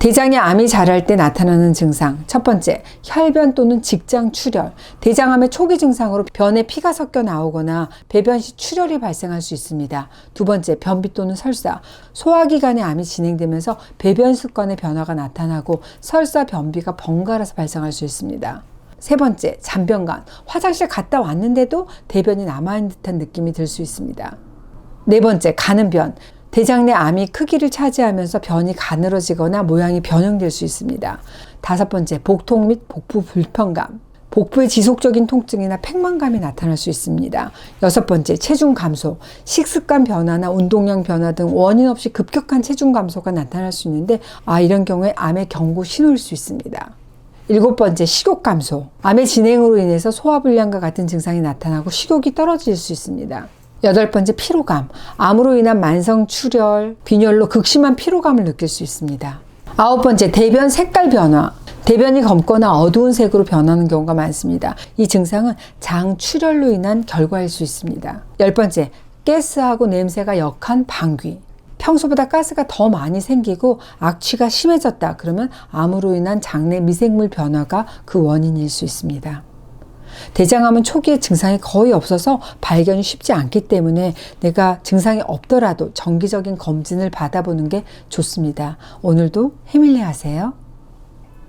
대장에 암이 자랄 때 나타나는 증상. 첫 번째, 혈변 또는 직장 출혈. 대장암의 초기 증상으로 변에 피가 섞여 나오거나 배변 시 출혈이 발생할 수 있습니다. 두 번째, 변비 또는 설사. 소화기관에 암이 진행되면서 배변 습관의 변화가 나타나고 설사, 변비가 번갈아서 발생할 수 있습니다. 세 번째, 잔변간. 화장실 갔다 왔는데도 대변이 남아있는 듯한 느낌이 들 수 있습니다. 네 번째, 가는 변. 대장 내 암이 크기를 차지하면서 변이 가늘어지거나 모양이 변형될 수 있습니다. 다섯 번째, 복통 및 복부 불편감. 복부의 지속적인 통증이나 팽만감이 나타날 수 있습니다. 여섯 번째, 체중 감소. 식습관 변화나 운동량 변화 등 원인 없이 급격한 체중 감소가 나타날 수 있는데, 아, 이런 경우에 암의 경고 신호일 수 있습니다. 일곱 번째, 식욕 감소. 암의 진행으로 인해서 소화불량과 같은 증상이 나타나고 식욕이 떨어질 수 있습니다. 여덟 번째 피로감. 암으로 인한 만성 출혈, 빈혈로 극심한 피로감을 느낄 수 있습니다. 아홉 번째 대변 색깔 변화. 대변이 검거나 어두운 색으로 변하는 경우가 많습니다. 이 증상은 장 출혈로 인한 결과일 수 있습니다. 열 번째 가스하고 냄새가 역한 방귀. 평소보다 가스가 더 많이 생기고 악취가 심해졌다. 그러면 암으로 인한 장내 미생물 변화가 그 원인일 수 있습니다. 대장암은 초기에 증상이 거의 없어서 발견이 쉽지 않기 때문에 내가 증상이 없더라도 정기적인 검진을 받아보는 게 좋습니다. 오늘도 해밀리 하세요.